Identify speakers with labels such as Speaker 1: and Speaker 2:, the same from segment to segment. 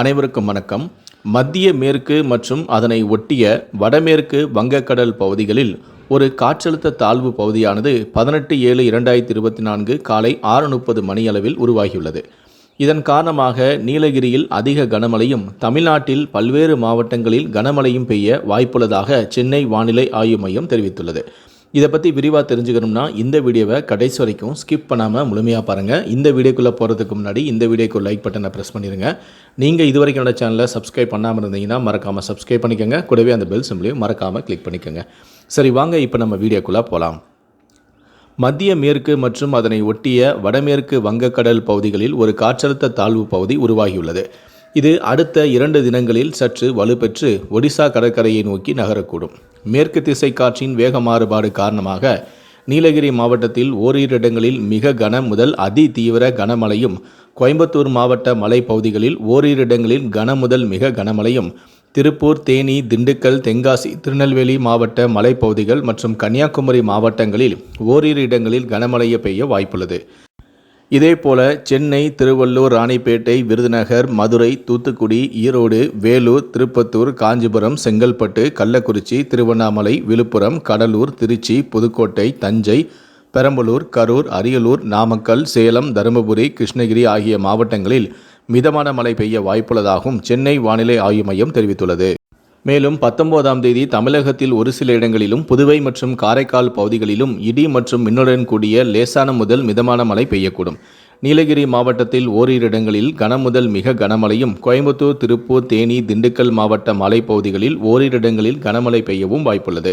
Speaker 1: அனைவருக்கும் வணக்கம் மத்திய மேற்கு மற்றும் அதனை ஒட்டிய வடமேற்கு வங்கக்கடல் பகுதிகளில் ஒரு காற்றழுத்த தாழ்வு பகுதியானது பதினெட்டு ஏழு இரண்டாயிரத்தி இருபத்தி நான்கு காலை ஆறு முப்பது மணியளவில் உருவாகியுள்ளது இதன் காரணமாக நீலகிரியில் அதிக கனமழையும் தமிழ்நாட்டில் பல்வேறு மாவட்டங்களில் கனமழையும் பெய்ய வாய்ப்புள்ளதாக சென்னை வானிலை ஆய்வு மையம் தெரிவித்துள்ளது இதை பற்றி விரிவாக தெரிஞ்சுக்கணும்னா இந்த வீடியோவை கடைசி வரைக்கும் ஸ்கிப் பண்ணாமல் முழுமையாக பாருங்கள் இந்த வீடியோக்குள்ளே போகிறதுக்கு முன்னாடி இந்த வீடியோக்கு லைக் பட்டனை ப்ரெஸ் பண்ணிடுங்க நீங்கள் இது வரைக்கும் என்னோட சேனலை சப்ஸ்கிரைப் பண்ணாமல் இருந்தீங்கன்னா மறக்காமல் சப்ஸ்கிரைப் பண்ணிக்கோங்க கூடவே அந்த பெல் சிம்பிளையும் மறக்காமல் கிளிக் பண்ணிக்கோங்க சரி வாங்க இப்போ நம்ம வீடியோக்குள்ளே போகலாம் மத்திய மேற்கு மற்றும் அதனை ஒட்டிய வடமேற்கு வங்கக்கடல் பகுதிகளில் ஒரு காற்றழுத்த தாழ்வு பகுதி உருவாகியுள்ளது இது அடுத்த இரண்டு தினங்களில் சற்று வலுப்பெற்று ஒடிசா கடற்கரையை நோக்கி நகரக்கூடும் மேற்கு திசை காற்றின் வேக மாறுபாடு காரணமாக நீலகிரி மாவட்டத்தில் ஓரிரு இடங்களில் மிக கன முதல் அதி தீவிர கனமழையும் கோயம்புத்தூர் மாவட்ட மலைப்பகுதிகளில் ஓரிரு இடங்களில் கன முதல் மிக கனமழையும் திருப்பூர் தேனி திண்டுக்கல் தென்காசி திருநெல்வேலி மாவட்ட மலைப்பகுதிகள் மற்றும் கன்னியாகுமரி மாவட்டங்களில் ஓரிரு இடங்களில் கனமழையை பெய்ய வாய்ப்புள்ளது இதேபோல சென்னை திருவள்ளூர் ராணிப்பேட்டை விருதுநகர் மதுரை தூத்துக்குடி ஈரோடு வேலூர் திருப்பத்தூர் காஞ்சிபுரம் செங்கல்பட்டு கள்ளக்குறிச்சி திருவண்ணாமலை விழுப்புரம் கடலூர் திருச்சி புதுக்கோட்டை தஞ்சை பெரம்பலூர் கரூர் அரியலூர் நாமக்கல் சேலம் தருமபுரி கிருஷ்ணகிரி ஆகிய மாவட்டங்களில் மிதமான மழை பெய்ய வாய்ப்புள்ளதாகவும் சென்னை வானிலை ஆய்வு மையம் தெரிவித்துள்ளது மேலும் பத்தொன்பதாம் தேதி தமிழகத்தில் ஒரு சில இடங்களிலும் புதுவை மற்றும் காரைக்கால் பகுதிகளிலும் இடி மற்றும் மின்னுடன் கூடிய லேசான முதல் மிதமான மழை பெய்யக்கூடும் நீலகிரி மாவட்டத்தில் ஓரிரு இடங்களில் கனமுதல் மிக கனமழையும் கோயம்புத்தூர் திருப்பூர் தேனி திண்டுக்கல் மாவட்ட மலைப்பகுதிகளில் ஓரிரு இடங்களில் கனமழை பெய்யவும் வாய்ப்புள்ளது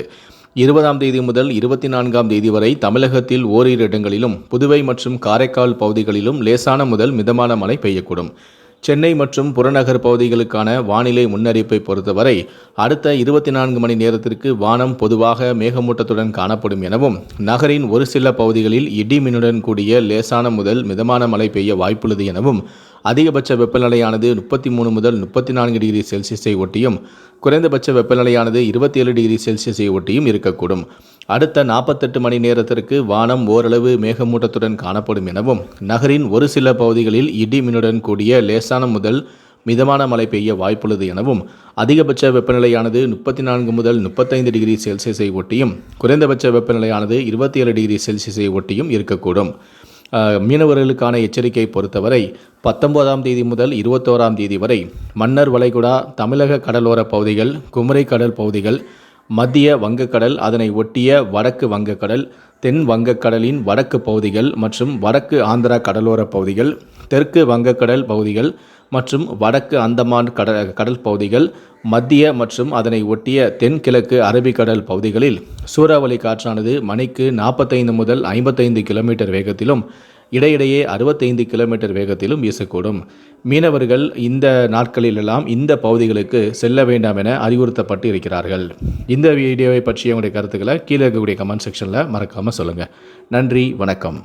Speaker 1: இருபதாம் தேதி முதல் இருபத்தி நான்காம் தேதி வரை தமிழகத்தில் ஓரிரு இடங்களிலும் புதுவை மற்றும் காரைக்கால் பகுதிகளிலும் லேசான முதல் மிதமான மழை பெய்யக்கூடும் சென்னை மற்றும் புறநகர் பகுதிகளுக்கான வானிலை முன்னறிப்பை பொறுத்தவரை அடுத்த இருபத்தி நான்கு மணி நேரத்திற்கு வானம் பொதுவாக மேகமூட்டத்துடன் காணப்படும் எனவும் நகரின் ஒரு சில பகுதிகளில் இடி மின்னுடன் கூடிய லேசான முதல் மிதமான மழை பெய்ய வாய்ப்புள்ளது எனவும் அதிகபட்ச வெப்பநிலையானது முப்பத்தி மூணு முதல் முப்பத்தி நான்கு டிகிரி செல்சியஸை ஒட்டியும் குறைந்தபட்ச வெப்பநிலையானது இருபத்தி ஏழு டிகிரி செல்சியஸை ஒட்டியும் இருக்கக்கூடும் அடுத்த நாற்பத்தெட்டு மணி நேரத்திற்கு வானம் ஓரளவு மேகமூட்டத்துடன் காணப்படும் எனவும் நகரின் ஒரு சில பகுதிகளில் இடி மின்னுடன் கூடிய லேசான முதல் மிதமான மழை பெய்ய வாய்ப்புள்ளது எனவும் அதிகபட்ச வெப்பநிலையானது முப்பத்தி நான்கு முதல் முப்பத்தைந்து டிகிரி செல்சியஸை ஒட்டியும் குறைந்தபட்ச வெப்பநிலையானது இருபத்தி ஏழு டிகிரி செல்சியஸை ஒட்டியும் இருக்கக்கூடும் மீனவர்களுக்கான எச்சரிக்கை பொறுத்தவரை பத்தொன்பதாம் தேதி முதல் இருபத்தோராம் தேதி வரை மன்னர் வளைகுடா தமிழக கடலோர பகுதிகள் குமரி கடல் பகுதிகள் மத்திய வங்கக்கடல் அதனை ஒட்டிய வடக்கு வங்கக்கடல் தென் வங்கக்கடலின் வடக்கு பகுதிகள் மற்றும் வடக்கு ஆந்திரா கடலோர பகுதிகள் தெற்கு வங்கக்கடல் பகுதிகள் மற்றும் வடக்கு அந்தமான் கடல் கடல் பகுதிகள் மத்திய மற்றும் அதனை ஒட்டிய தென்கிழக்கு அரபிக்கடல் பகுதிகளில் சூறாவளி காற்றானது மணிக்கு நாற்பத்தைந்து முதல் ஐம்பத்தைந்து கிலோமீட்டர் வேகத்திலும் இடையிடையே அறுபத்தைந்து கிலோமீட்டர் வேகத்திலும் வீசக்கூடும் மீனவர்கள் இந்த நாட்களிலெல்லாம் இந்த பகுதிகளுக்கு செல்ல வேண்டாம் என அறிவுறுத்தப்பட்டு இருக்கிறார்கள் இந்த வீடியோவை பற்றிய உங்களுடைய கருத்துக்களை கீழே இருக்கக்கூடிய கமெண்ட் செக்ஷனில் மறக்காமல் சொல்லுங்கள் நன்றி வணக்கம்